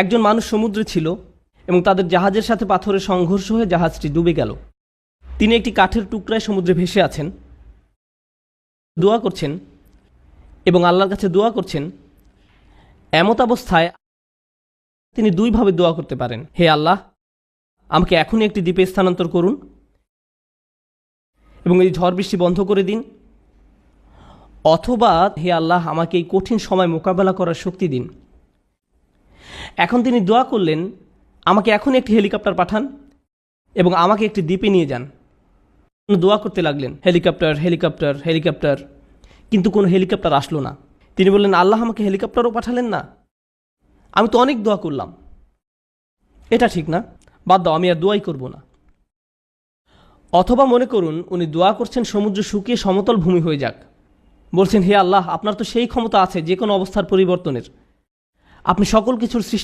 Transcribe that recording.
একজন মানুষ সমুদ্রে ছিল এবং তাদের জাহাজের সাথে পাথরের সংঘর্ষ হয়ে জাহাজটি ডুবে গেল। তিনি একটি কাঠের টুকরায় সমুদ্রে ভেসে আছেন। দোয়া করছেন এবং আল্লাহর কাছে দোয়া করছেন। এমত অবস্থায় তিনি দুইভাবে দোয়া করতে পারেন। হে আল্লাহ, আমাকে এখনই একটি দ্বীপে স্থানান্তর করুন এবং এই ঝড় বৃষ্টি বন্ধ করে দিন। অথবা হে আল্লাহ, আমাকে এই কঠিন সময় মোকাবেলা করার শক্তি দিন। এখন তিনি দোয়া করলেন, আমাকে এখন একটি হেলিকপ্টার পাঠান এবং আমাকে একটি দ্বীপে নিয়ে যান। দোয়া করতে লাগলেন, হেলিকপ্টার হেলিকপ্টার হেলিকপ্টার। কিন্তু কোনো হেলিকপ্টার আসলো না। তিনি বললেন, আল্লাহ আমাকে হেলিকপ্টারও পাঠালেন না। আমি তো অনেক দোয়া করলাম। এটা ঠিক না, বাদ দাও, আমি আর দোয়াই করব না। অথবা মনে করুন, উনি দোয়া করছেন সমুদ্র শুকিয়ে সমতল ভূমি হয়ে যাক। বলছেন, হে আল্লাহ, আপনার তো সেই ক্ষমতা আছে যে কোনো অবস্থার পরিবর্তনের। আপনি সকল কিছুর সৃষ্টি